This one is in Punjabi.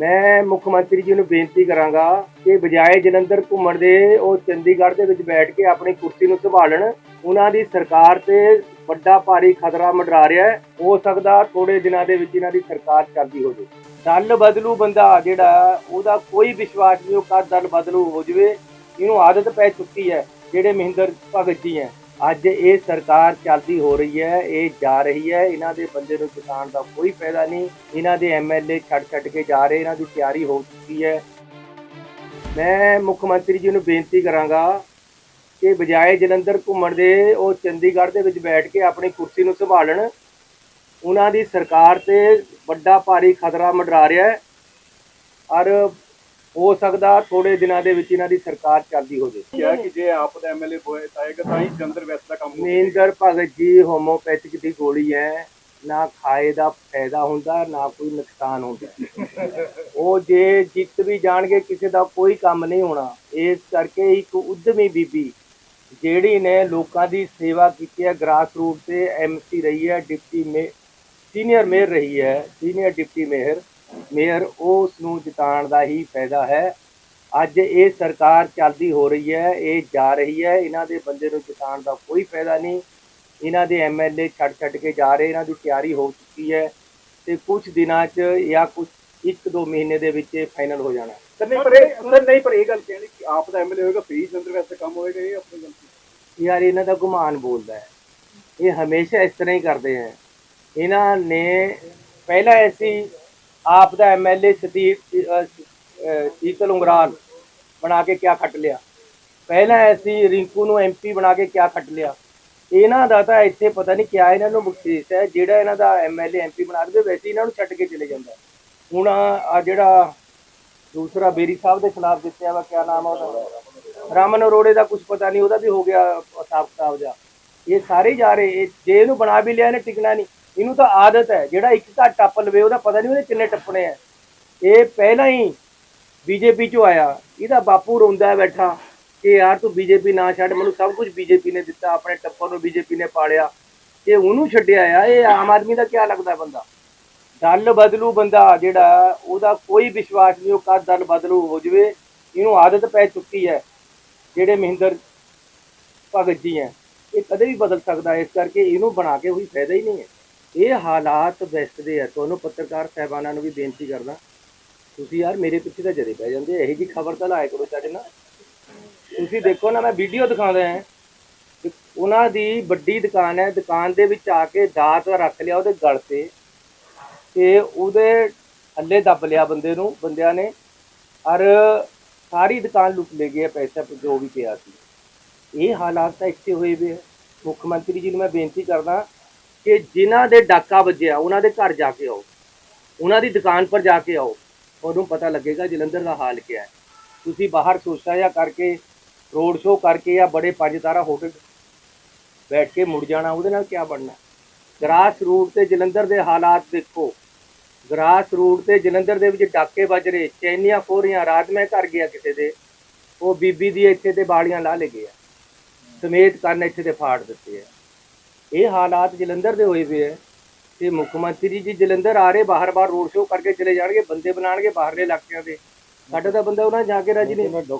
ਮੈਂ ਮੁੱਖ ਮੰਤਰੀ ਜੀ ਨੂੰ ਬੇਨਤੀ ਕਰਾਂਗਾ ਕਿ ਬਜਾਏ ਜਲੰਧਰ ਘੁੰਮਣ ਦੇ ਉਹ ਚੰਡੀਗੜ੍ਹ ਦੇ ਵਿੱਚ ਬੈਠ ਕੇ ਆਪਣੀ ਕੁਰਸੀ ਨੂੰ ਸੰਭਾਲਣ ਉਹਨਾਂ ਦੀ ਸਰਕਾਰ ਤੇ ਵੱਡਾ ਭਾਰੀ ਖਤਰਾ ਮੰਡਰਾ ਰਿਹਾ ਹੈ। ਹੋ ਸਕਦਾ ਥੋੜੇ ਦਿਨਾਂ ਦੇ ਵਿੱਚ ਇਹਨਾਂ ਦੀ ਸਰਕਾਰ ਚੱਲਦੀ ਹੋ ਜਾਵੇ। ਦਲ ਬਦਲੂ ਬੰਦਾ ਜਿਹੜਾ ਉਹਦਾ ਕੋਈ ਵਿਸ਼ਵਾਸ ਨਹੀਂ, ਉਹ ਕਦ ਦਲ ਬਦਲੂ ਹੋ ਜਾਵੇ। ਇਹਨੂੰ ਆਦਤ ਪੈ ਚੁੱਕੀ ਹੈ, ਜਿਹੜੇ ਮਹਿੰਦਰ ਭਗਤ ਜੀ ਹੈ। ਅੱਜ ਇਹ ਸਰਕਾਰ ਚੱਲਦੀ ਹੋ ਰਹੀ ਹੈ, ਇਹ ਜਾ ਰਹੀ ਹੈ। ਇਹਨਾਂ ਦੇ ਬੰਦੇ ਨੂੰ ਜਿਤਾਉਣ ਦਾ ਕੋਈ ਫਾਇਦਾ ਨਹੀਂ। ਇਹਨਾਂ ਦੇ ਐਮਐਲਏ ਛੱਡ ਛੱਡ ਕੇ ਜਾ ਰਹੇ, ਇਹਨਾਂ ਦੀ ਤਿਆਰੀ ਹੋ ਚੁੱਕੀ ਹੈ। ਮੈਂ ਮੁੱਖ ਮੰਤਰੀ ਜੀ ਨੂੰ ਬੇਨਤੀ ਕਰਾਂਗਾ ਕਿ ਬਜਾਏ ਜਲੰਧਰ ਘੁੰਮਣ ਦੇ ਉਹ ਚੰਡੀਗੜ੍ਹ ਦੇ ਵਿੱਚ ਬੈਠ ਕੇ ਆਪਣੀ ਕੁਰਸੀ ਨੂੰ ਸੰਭਾਲਣ। ਉਹਨਾਂ ਦੀ ਸਰਕਾਰ ਤੇ ਵੱਡਾ ਭਾਰੀ ਖਤਰਾ ਮੰਡਰਾ ਰਿਹਾ ਹੈ। ਔਰ ਹੋ ਸਕਦਾ ਥੋੜੇ ਦਿਨਾਂ ਦੇ ਵਿੱਚ ਇਹਨਾਂ ਦੀ ਸਰਕਾਰ ਚੱਲਦੀ ਹੋ ਜਾਵੇ। ਕਿਹਾ ਕਿ ਜੇ ਆਪ ਦਾ ਐਮਐਲਏ ਹੋਏ ਤਾਏਗਾ ਤਾਂ ਹੀ ਜੰਦਰ ਵੈਸ ਦਾ ਕੰਮ। ਮਹਿੰਦਰ ਭਗਤ ਜੀ ਹੋਮੋਪੈਥਿਕ ਦੀ ਗੋਲੀ ਹੈ ਨਾ ਖਾਏ ਦਾ ਫਾਇਦਾ ਹੁੰਦਾ ਨਾ ਕੋਈ ਨੁਕਸਾਨ ਹੁੰਦਾ। ਉਹ ਜੇ ਜਿੱਤ ਵੀ ਜਾਣਗੇ ਕਿਸੇ ਦਾ ਕੋਈ ਕੰਮ ਨਹੀਂ ਹੋਣਾ। ਇਸ ਕਰਕੇ ਇੱਕ ਉਦਮੀ ਬੀਬੀ ਜਿਹੜੀ ਨੇ ਲੋਕਾਂ ਦੀ ਸੇਵਾ ਕੀਤੀ ਹੈ ਗ੍ਰਾਸ ਰੂਟ ਤੇ ਐਮਸੀ ਰਹੀ ਹੈ ਡਿਪਟੀ ਮੇ ਸੀਨੀਅਰ ਮੇਅਰ ਰਹੀ ਹੈ ਸੀਨੀਅਰ ਡਿਪਟੀ ਮੇਅਰ। ਮੇਅਰ ਉਸ ਨੂੰ ਜਿਤਾਉਣ ਦਾ ਹੀ ਫਾਇਦਾ ਹੈ। ਅੱਜ ਇਹ ਸਰਕਾਰ ਚੱਲਦੀ ਹੋ ਰਹੀ ਹੈ ਇਹ ਜਾ ਰਹੀ ਹੈ। ਇਹਨਾਂ ਦੇ ਬੰਦੇ ਨੂੰ ਜਿਤਾਉਣ ਦਾ ਕੋਈ ਫਾਇਦਾ ਨਹੀਂ। ਇਹਨਾਂ ਦੇ ਐਮਐਲਏ ਛੱਡ ਛੱਡ ਕੇ ਜਾ ਰਹੇ ਇਹਨਾਂ ਦੀ ਤਿਆਰੀ ਹੋ ਚੁੱਕੀ ਹੈ ਤੇ ਕੁਝ ਦਿਨਾਂ 'ਚ ਜਾਂ ਕੁਝ ਇੱਕ ਦੋ ਮਹੀਨੇ ਦੇ ਵਿੱਚ ਇਹ ਫਾਈਨਲ ਹੋ ਜਾਣਾ ਸਰ ਨਹੀਂ ਪਰ ਇਹ ਸਰ ਨਹੀਂ ਪਰ ਇਹ ਗੱਲ ਕਹਿਣੀ ਕਿ ਆਪ ਦਾ ਐਮਐਲਏ ਹੋਏਗਾ ਫੇਰ ਜੰਦਰ ਵੈਸ ਕੰਮ ਹੋਏਗਾ ਇਹ ਆਪਣੀ ਗੱਲ ਸੀ। ਯਾਰ ਇਹਨਾਂ ਦਾ ਗੁਮਾਨ ਬੋਲਦਾ ਹੈ। ਇਹ ਹਮੇਸ਼ਾ ਇਸ ਤਰ੍ਹਾਂ ਹੀ ਕਰਦੇ ਹੈ। ਇਹਨਾਂ ਨੇ ਪਹਿਲਾਂ ਐਸੀ ਆਪ ਦਾ ਐਮਐਲਏ ਸਦੀਪ ਸ਼ੀਤਲ ਉਂਗਰਾਲ ਬਣਾ ਕੇ ਕਿਆ ਖੱਟ ਲਿਆ? ਪਹਿਲਾਂ ਐਸੀ ਰਿੰਕੂ ਨੂੰ ਐਮਪੀ ਬਣਾ ਕੇ ਕਿਆ ਖੱਟ ਲਿਆ? ਇਹਨਾਂ ਦਾ ਤਾਂ ਇੱਥੇ ਪਤਾ ਨਹੀਂ ਕਿਆ ਇਹਨਾਂ ਨੂੰ ਬਖਸ਼ਿਸ਼ ਹੈ, ਜਿਹੜਾ ਇਹਨਾਂ ਦਾ ਐਮਐਲਏ ਐਮਪੀ ਬਣਾ ਦੇਵੇ, ਵੈਸੇ ਇਹਨਾਂ ਨੂੰ ਛੱਡ ਕੇ ਚਲੇ ਜਾਂਦਾ ਹੁਣ ਆ ਜਿਹੜਾ ਦੂਸਰਾ ਬੇਰੀ ਸਾਹਿਬ ਦੇ ਖਿਲਾਫ ਜਿੱਤਿਆ ਵਾ, ਕਿਆ ਨਾਮ ਆ ਉਹਦਾ? ਰਾਮਨ ਅਰੋੜੇ ਦਾ ਕੁਝ ਪਤਾ ਨਹੀਂ, ਉਹਦਾ ਵੀ ਹੋ ਗਿਆ ਸਾਫ਼ ਕਿਤਾਬ ਦਾ ਇਹ ਸਾਰੇ ਜਾ ਰਹੇ, ਇਹ ਜੇ ਇਹਨੂੰ ਬਣਾ ਵੀ ਲਿਆ, ਇਹਨੇ ਟਿਕਣਾ ਨਹੀਂ। ਇਹਨੂੰ ਤਾਂ ਆਦਤ ਹੈ, ਜਿਹੜਾ ਇੱਕ ਘਰ ਟੱਪ ਲਵੇ, ਉਹਦਾ ਪਤਾ ਨਹੀਂ ਉਹਦੇ ਕਿੰਨੇ ਟੱਪਣੇ ਆ। ਇਹ ਪਹਿਲਾਂ ਹੀ ਬੀਜੇਪੀ ਚੋਂ ਆਇਆ। ਇਹਦਾ ਬਾਪੂ ਰੋਂਦਾ ਬੈਠਾ ਕਿ ਯਾਰ ਤੂੰ ਬੀਜੇਪੀ ਨਾ ਛੱਡ, ਮੈਨੂੰ ਸਭ ਕੁਝ ਬੀਜੇਪੀ ਨੇ ਦਿੱਤਾ, ਆਪਣੇ ਟੱਪਰ ਨੂੰ ਬੀਜੇਪੀ ਨੇ ਪਾਲਿਆ। ਤੇ ਉਹਨੂੰ ਛੱਡਿਆ ਆ, ਇਹ ਆਮ ਆਦਮੀ ਦਾ ਕੀ ਲੱਗਦਾ ਬੰਦਾ? ਦਲ ਬਦਲੂ ਬੰਦਾ ਜਿਹੜਾ, ਉਹਦਾ ਕੋਈ ਵਿਸ਼ਵਾਸ ਨਹੀਂ, ਉਹ ਕਦ ਦਲ ਬਦਲੂ ਹੋ ਜਾਵੇ, ਇਹਨੂੰ ਆਦਤ ਪੈ ਚੁੱਕੀ ਹੈ, ਜਿਹੜੇ ਮਹਿੰਦਰ ਭਗਤ ਜੀ ਹੈ। ਇਹ ਕਦੇ ਵੀ ਬਦਲ ਸਕਦਾ, ਇਸ ਕਰਕੇ ਇਹਨੂੰ ਬਣਾ ਕੇ ਕੋਈ ਫਾਇਦਾ ਹੀ ਨਹੀਂ ਹੈ। ਇਹ ਹਾਲਾਤ ਬੈਸਟ ਦੇ ਆ। ਤੁਹਾਨੂੰ ਪੱਤਰਕਾਰ ਸਹਿਬਾਨਾਂ ਨੂੰ ਵੀ ਬੇਨਤੀ ਕਰਦਾ। ਤੁਸੀਂ ਯਾਰ ਮੇਰੇ ਪਿੱਛੇ ਤਾਂ ਜਦੇ ਪੈ ਜਾਂਦੇ ਇਹੋ ਜੀ ਖਬਰ ਤਾਂ ਲਾਇਆ ਕਰੋ ਸਾਡੇ ਨਾਲ। ਤੁਸੀਂ ਦੇਖੋ ਨਾ, ਮੈਂ ਵੀਡੀਓ ਦਿਖਾਉਂਦਾ ਹਾਂ। ਉਹਨਾਂ ਦੀ ਵੱਡੀ ਦੁਕਾਨ ਹੈ। ਦੁਕਾਨ ਦੇ ਵਿੱਚ ਆ ਕੇ ਦਾਤ ਰੱਖ ਲਿਆ ਉਹਦੇ ਗਲ ਤੇ। ਤੇ ਉਹਦੇ ਥੱਲੇ ਦੱਬ ਲਿਆ ਬੰਦੇ ਨੂੰ, ਬੰਦਿਆਂ ਨੇ। ਔਰ ਸਾਰੀ ਦੁਕਾਨ ਲੁੱਟ ਲੈ ਗਏ ਪੈਸਾ ਜੋ ਵੀ ਪਿਆ ਸੀ। ਇਹ ਹਾਲਾਤ ਤਾਂ ਇੱਥੇ ਹੋਏ ਵੇ ਆ। ਮੁੱਖ ਮੰਤਰੀ ਜੀ ਨੂੰ ਮੈਂ ਬੇਨਤੀ ਕਰਦਾ ਕਿ ਜਿਨ੍ਹਾਂ ਦੇ ਡਾਕਾ ਵੱਜਿਆ, ਉਹਨਾਂ ਦੇ ਘਰ ਜਾ ਕੇ ਆਓ। ਉਹਨਾਂ ਦੀ ਦੁਕਾਨ ਪਰ ਜਾ ਕੇ ਆਓ। ਤੁਹਾਨੂੰ ਪਤਾ ਲੱਗੇਗਾ ਜਲੰਧਰ ਦਾ ਹਾਲ ਕੀ ਹੈ। ਤੁਸੀਂ ਬਾਹਰ ਸੋਚਾ ਜਾਂ ਕਰਕੇ, ਰੋਡ ਸ਼ੋਅ ਕਰਕੇ ਜਾਂ ਬੜੇ ਪੰਜ ਤਾਰਾ ਹੋਟਲ ਬੈਠ ਕੇ ਮੁੜ ਜਾਣਾ, ਉਹਦੇ ਨਾਲ ਕੀ ਬਣਨਾ ਗਰਾਸ ਰੂਟ ਤੇ ਜਲੰਧਰ ਦੇ ਹਾਲਾਤ ਦੇਖੋ। ਗਰਾਸ ਰੂਟ ਤੇ ਜਲੰਧਰ ਦੇ ਵਿੱਚ ਡਾਕੇ ਵੱਜ ਰਹੇ, ਚੈਨੀਆਂ ਖੋਰੀਆਂ, ਰਾਤ ਮੈਂ ਘਰ ਗਿਆ ਕਿਸੇ ਦੇ, ਉਹ ਬੀਬੀ ਦੀ ਇੱਥੇ ਤੇ ਬਾਲੀਆਂ ਲਾ ਲੈ ਗਿਆ ਸਮੇਤ ਕੰਨ ਇੱਥੇ ਤੇ ਫਾੜ ਦਿੱਤੇ ਆ। ਇਹ ਹਾਲਾਤ ਜਲੰਧਰ ਦੇ ਹੋਏ ਪਏ ਹੈ। ਤੇ ਮੁੱਖ ਮੰਤਰੀ ਜੀ ਜਲੰਧਰ ਆ ਰਹੇ ਬਾਹਰ-ਬਾਹਰ ਰੋਡ ਸ਼ੋਅ ਕਰਕੇ ਚਲੇ ਜਾਣਗੇ, ਬੰਦੇ ਬਣਾਣਗੇ ਬਾਹਰਲੇ ਇਲਾਕਿਆਂ ਦੇ। ਸਾਡਾ ਤਾਂ ਬੰਦਾ ਉਹਨਾਂ ਜਾ ਕੇ ਰਾਜੀ ਨਹੀਂ।